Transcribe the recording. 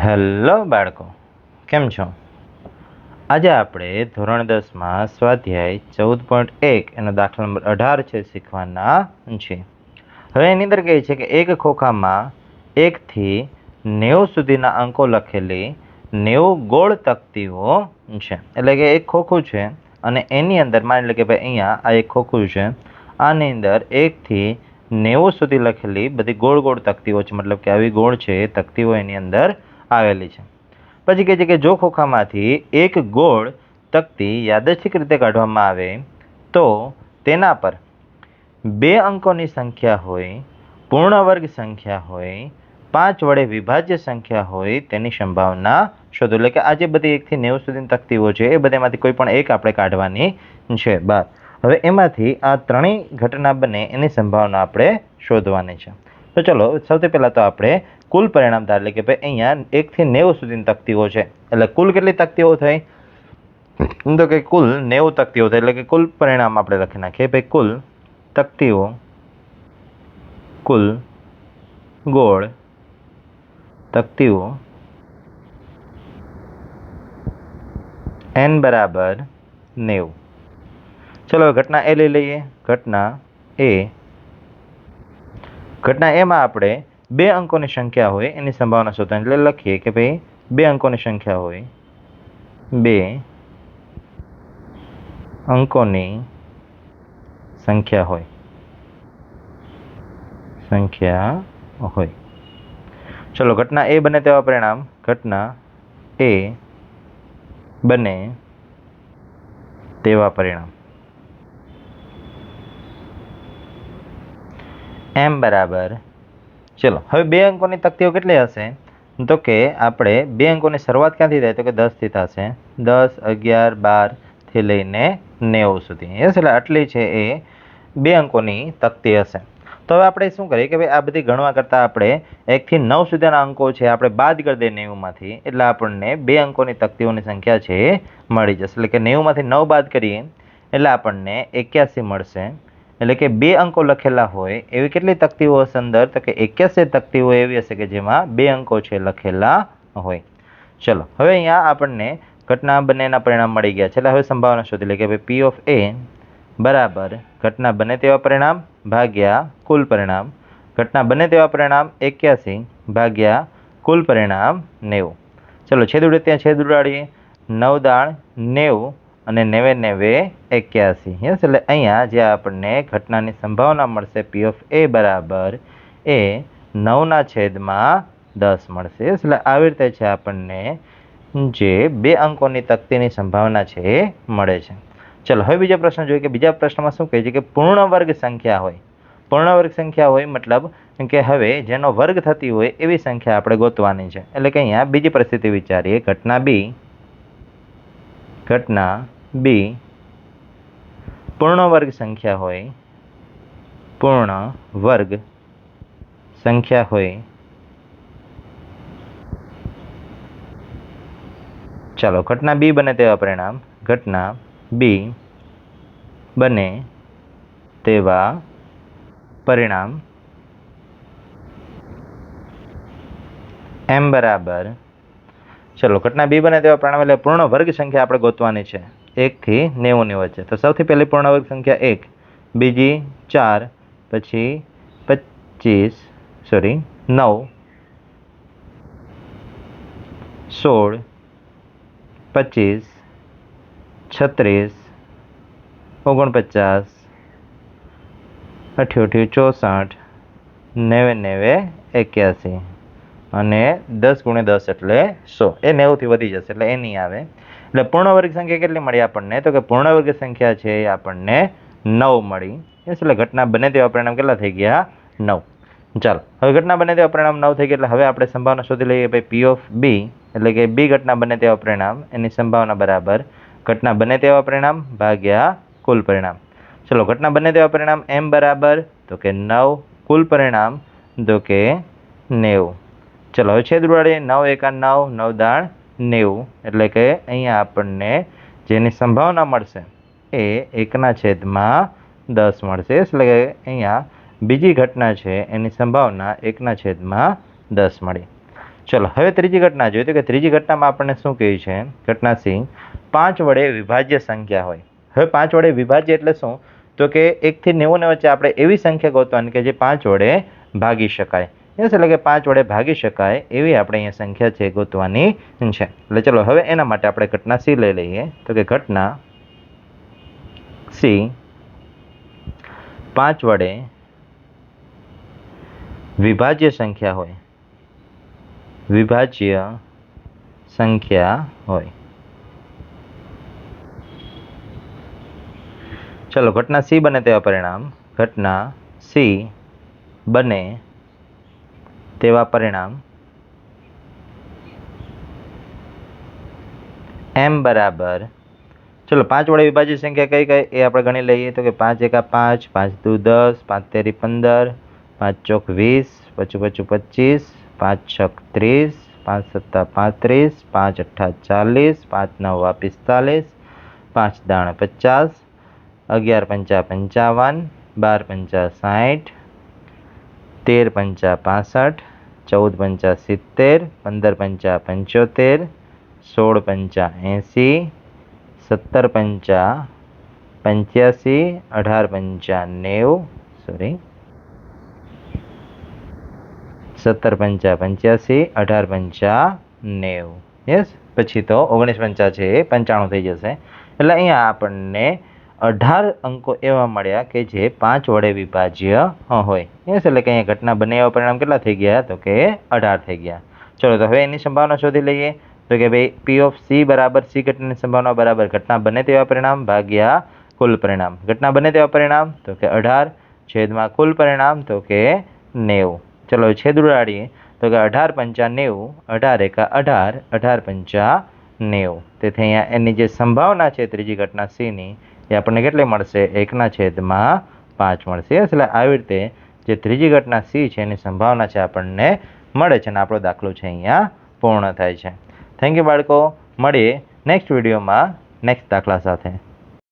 Hello બાળકો, કેમ છો? આજે આપણે ધોરણ દસમાં સ્વાધ્યાય ચૌદ પોઈન્ટ એક એનો દાખલા નંબર અઢાર છે શીખવાના છે હવે એની અંદર કહે છે કે એક ખોખામાં એકથી નેવું સુધીના અંકો લખેલી નેવું ગોળ તકતીઓ છે. એટલે કે એક ખોખું છે અને એની અંદર માની લે કે ભાઈ અહીંયા આ એક ખોખું છે. આની અંદર એકથી નેવું સુધી લખેલી બધી ગોળ ગોળ તકતીઓ છે. મતલબ કે આવી ગોળ છે એ તકતીઓ એની અંદર આવેલી છે. પછી કહે છે કે જો ખોખામાંથી એક ગોળ તકતી યાદચ્છિક રીતે કાઢવામાં આવે, તો તેના પર બે અંકોની સંખ્યા હોય, પૂર્ણ વર્ગ સંખ્યા હોય, પાંચ વડે વિભાજ્ય સંખ્યા હોય તેની સંભાવના શોધો. એટલે કે આ જે બધી એકથી નેવું સુધીની તકતીઓ છે, એ બધામાંથી કોઈ પણ એક આપણે કાઢવાની છે બાર હવે એમાંથી આ ત્રણેય ઘટના બને એની સંભાવના આપણે શોધવાની છે. તો ચલો, સૌથી પહેલાં તો આપણે કુલ પરિણામ ધાર એટલે કે ભાઈ અહીંયા એકથી નેવું સુધીની તકતીઓ છે. એટલે કુલ કેટલી તકતીઓ થઈ? તો કે કુલ નેવું તકતીઓ થઈ, એટલે કે કુલ પરિણામ આપણે લખી નાખીએ. ભાઈ કુલ તકતીઓ, કુલ ગોળ તકતીઓ એન બરાબર નેવું. ચલો ઘટના એ લઈ લઈએ. ઘટના એ ઘટના એમાં આપણે બે અંકોની સંખ્યા હોય, એની સંભાવના શોધવાની. એટલે લખીએ કે ભાઈ, બે અંકોની સંખ્યા હોય, બે અંકોની સંખ્યા હોય સંખ્યા હોય. ચલો, ઘટના એ બને તેવા પરિણામ. ઘટના એ બને તેવા પરિણામ. એમ બરાબર. ચલો, હવે બે અંકોની તકતીઓ કેટલી હશે? તો કે આપણે બે અંકોની શરૂઆત ક્યાંથી થાય? તો કે દસથી થશે. દસ, અગિયાર બારથી લઈને નેવું સુધી. યસ, એટલે આટલી છે એ બે અંકોની તકતી હશે. તો હવે આપણે શું કરીએ કે ભાઈ, આ બધી ગણવા કરતાં આપણે એકથી નવ સુધીના અંકો છે, આપણે બાદ કરી દઈએ નેવુંમાંથી, એટલે આપણને બે અંકોની તકતીઓની સંખ્યા છે, મળી જશે. એટલે કે નેવુંમાંથી નવ બાદ કરીએ, એટલે આપણને એક્યાસી મળશે. એટલે કે બે અંકો લખેલા હોય એવી કેટલી તકતીઓ હશે અંદર? તો કે એક્યાસી તકતીઓ એવી હશે કે જેમાં બે અંકો છે લખેલા હોય. ચલો, હવે અહીંયા આપણને ઘટના બંનેના પરિણામ મળી ગયા છે. એટલે હવે સંભાવના શોધી લે કે ભાઈ પી ઓફ એ બરાબર ઘટના બને તેવા પરિણામ ભાગ્યા કુલ પરિણામ. ઘટના બને તેવા પરિણામ એક્યાસી ભાગ્યા કુલ પરિણામ નેવું. ચલો, છેદ ઉડે ત્યાં છેદ ઉડાડીએ. નવ દાણ નેવું અને નેવે નેવે એક્યાસી. યસ, એટલે અહીંયા જે આપણને ઘટનાની સંભાવના મળશે પી ઓફ એ બરાબર એ નવના છેદમાં દસ મળશે. એટલે આવી રીતે છે આપણને જે બે અંકોની તકતીની સંભાવના છે એ મળે છે. ચલો, હવે બીજા પ્રશ્ન જોઈએ કે બીજા પ્રશ્નમાં શું કહે છે કે પૂર્ણ વર્ગ સંખ્યા હોય. પૂર્ણ વર્ગ સંખ્યા હોય મતલબ કે હવે જેનો વર્ગ થતી હોય એવી સંખ્યા આપણે ગોતવાની છે. એટલે કે અહીંયા બીજી પરિસ્થિતિ વિચારીએ, ઘટના બી ઘટના બી પૂર્ણ વર્ગ સંખ્યા હોય પૂર્ણ વર્ગ સંખ્યા હોય. ચાલો, ઘટના બી બને તેવા પરિણામ. ઘટના બી બને તેવા પરિણામ. એમ બરાબર ચલો ઘટના બી બને તેવા પરિણામ પૂર્ણ વર્ગ સંખ્યા આપણે ગોતવાની છે. એકથી નેવુંની વચ્ચે. તો સૌથી પહેલી પૂર્ણ વર્ગ સંખ્યા એક, બીજી ચાર, પછી પચીસ, સોરી, નવ, સોળ, પચીસ, છત્રીસ, ઓગણપચાસ અઠ્યોઠ્યું ચોસઠ, નેવે નેવે એક્યાસી. અને દસ ગુણ્યા દસ એટલે સો. એ નેવુંથી વધી જશે એટલે એ નહીં આવે. એટલે પૂર્ણવર્ગ સંખ્યા કેટલી મળી આપણને? તો કે પૂર્ણવર્ગ સંખ્યા છે એ આપણને નવ મળી. એટલે ઘટના બને તેવા પરિણામ કેટલા થઈ ગયા? નવ. ચાલો, હવે ઘટના બને તેવા પરિણામ નવ થઈ ગયા એટલે હવે આપણે સંભાવના શોધી લઈએ ભાઈ પી ઓફ બી એટલે કે બી ઘટના બને તેવા પરિણામ. એની સંભાવના બરાબર. ઘટના બને તેવા પરિણામ ભાગ્યા કુલ પરિણામ. ચલો, ઘટના બને તેવા પરિણામ એમ બરાબર. તો કે નવ કુલ પરિણામ. તો કે નેવું. ચલો, હવે છેદ નવ એકા નવ નવ દાણ નેવું. એટલે કે અહીંયા આપણને જેની સંભાવના મળશે એ એકના છેદમાં દસ મળશે. એટલે કે અહીંયા બીજી ઘટના છે, એની સંભાવના એકના છેદમાં દસ મળી. ચલો, હવે ત્રીજી ઘટના જોઈએ તો કે ત્રીજી ઘટનામાં આપણને શું કહ્યું છે? ઘટના સિંહ પાંચ વડે વિભાજ્ય સંખ્યા હોય. હવે પાંચ વડે વિભાજ્ય એટલે શું? તો કે એકથી નેવુંને વચ્ચે આપણે એવી સંખ્યા ગોતવાની કે જે પાંચ વડે ભાગી શકાય. એટલે કે પાંચ વડે ભાગી શકાય એવી આપણે અહીંયા સંખ્યા છે ગોતવાની છે. એટલે ચલો હવે એના માટે આપણે ઘટના સી લઈ લઈએ. તો કે ઘટના સી પાંચ વડે વિભાજ્ય સંખ્યા હોય. વિભાજ્ય સંખ્યા હોય. ચલો ઘટના સી બને તેવા પરિણામ. ઘટના સી બને તેવા પરિણામ એમ બરાબર ચલો પાંચ વડે વિભાજિત સંખ્યા કઈ કઈ એ આપણે ગણી લઈએ તો કે પાંચ એકા પાંચ પાંચ દુ દસ પાંચ તેરી પંદર પાંચ ચોક વીસ પચું પચું પચીસ પાંચ છક ત્રીસ પાંચ સત્તા પાંત્રીસ પાંચ અઠ્ઠા ચાલીસ પાંચ નવા પિસ્તાલીસ પાંચ દાણ પચાસ અગિયાર પંચા પંચાવન બાર પંચા સાઠ તેર પંચા પાસઠ ચૌદ પંચા સિત્તેર, પંદર પંચા પંચોતેર, સોળ પંચા એંસી, સત્તર પંચા પંચ્યાસી, અઢાર પંચા નેવું સોરી સત્તર પંચા પંચ્યાસી, અઢાર પંચા નેવું. યસ પછી તો ઓગણીસ પંચા છે એ પંચાણું થઈ જશે. એટલે અહીંયા આપણને અઢાર અંકો એવા મળ્યા કે જે પાંચ વડે વિભાજ્ય હોય. યસ, એટલે કે અહીંયા ઘટના બને એવા પરિણામ કેટલા થઈ ગયા? તો કે અઢાર થઈ ગયા. ચલો, તો હવે એની સંભાવના શોધી લઈએ. તો કે ભાઈ પી ઓફ સી બરાબર સી ઘટનાની સંભાવના બરાબર ઘટના બને તેવા પરિણામ ભાગ્યા કુલ પરિણામ. ઘટના બને તેવા પરિણામ, તો કે અઢાર. છેદમાં કુલ પરિણામ, તો કે નેવું. ચલો છેદ ઉડાડીએ. તો કે અઢાર પંચા નેવું, અઢાર એકા અઢાર અઢાર પંચા નેવું. તેથી અહીંયા એની જે સંભાવના છે ત્રીજી ઘટના સીની એ આપણને કેટલી મળશે? એકના છેદમાં પાંચ મળશે. એટલે આવી રીતે જે ત્રીજી ઘટના સી છે, એની સંભાવના છે આપણને મળે છે અને આપણો દાખલો છે અહીંયા પૂર્ણ થાય છે. થેન્ક યુ બાળકો. મળીએ નેક્સ્ટ વિડીયોમાં નેક્સ્ટ દાખલા સાથે.